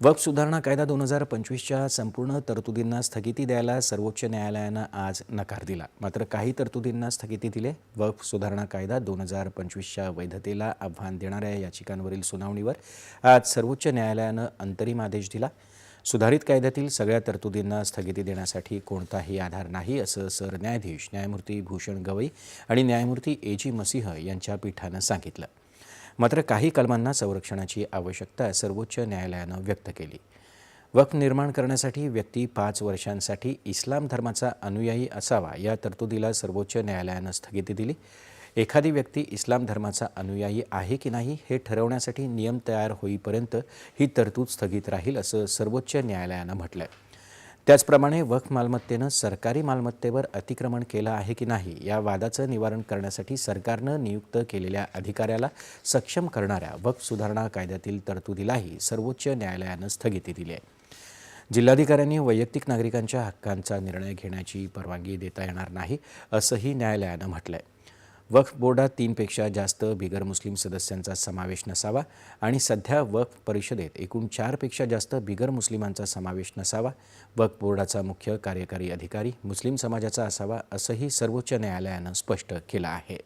वक्फ सुधारणा कायदा दोन हजार पंचवीसच्या संपूर्ण तरतुदींना स्थगिती द्यायला सर्वोच्च न्यायालयानं आज नकार दिला. मात्र काही तरतुदींना स्थगिती दिले. वक्फ सुधारणा कायदा दोन हजार पंचवीसच्या वैधतेला आव्हान देणाऱ्या याचिकांवरील सुनावणीवर आज सर्वोच्च न्यायालयानं अंतरिम आदेश दिला. सुधारित कायद्यातील सगळ्या तरतुदींना स्थगिती देण्यासाठी कोणताही आधार नाही असं सरन्यायाधीश न्यायमूर्ती भूषण गवई आणि न्यायमूर्ती ए जी मसिंह यांच्या पीठानं सांगितलं. मात्र काही कलमांना संरक्षणाची आवश्यकता सर्वोच्च न्यायालयानं व्यक्त केली. वक्फ निर्माण करण्यासाठी व्यक्ती पाच वर्षांसाठी इस्लाम धर्माचा अनुयायी असावा या तरतुदीला सर्वोच्च न्यायालयानं स्थगिती दिली. एखादी व्यक्ती इस्लाम धर्माचा अनुयायी आहे की नाही हे ठरवण्यासाठी नियम तयार होईपर्यंत ही तरतूद स्थगित राहील असं सर्वोच्च न्यायालयानं म्हटलं आहे त्याचप्रमाणे वक्फ मालमत्तेनं सरकारी मालमत्तेवर अतिक्रमण केलं आहे की नाही या वादाचं निवारण करण्यासाठी सरकारनं नियुक्त केलेल्या अधिकाऱ्याला सक्षम करणाऱ्या वक्फ सुधारणा कायद्यातील तरतुदीलाही सर्वोच्च न्यायालयानं स्थगिती दिली आहे. जिल्हाधिकाऱ्यांनी वैयक्तिक नागरिकांच्या हक्कांचा निर्णय घेण्याची परवानगी देता येणार नाही असंही न्यायालयानं म्हटलं आहे वक्फ बोर्डात तीनपेक्षा जास्त बिगर मुस्लिम सदस्यांचा समावेश नसावा आणि सध्या वक्फ परिषदेत एकूण चारपेक्षा जास्त बिगर मुस्लिमांचा समावेश नसावा. वक्फ बोर्डाचा मुख्य कार्यकारी अधिकारी मुस्लिम समाजाचा असावा असंही सर्वोच्च न्यायालयानं स्पष्ट केलं आहे.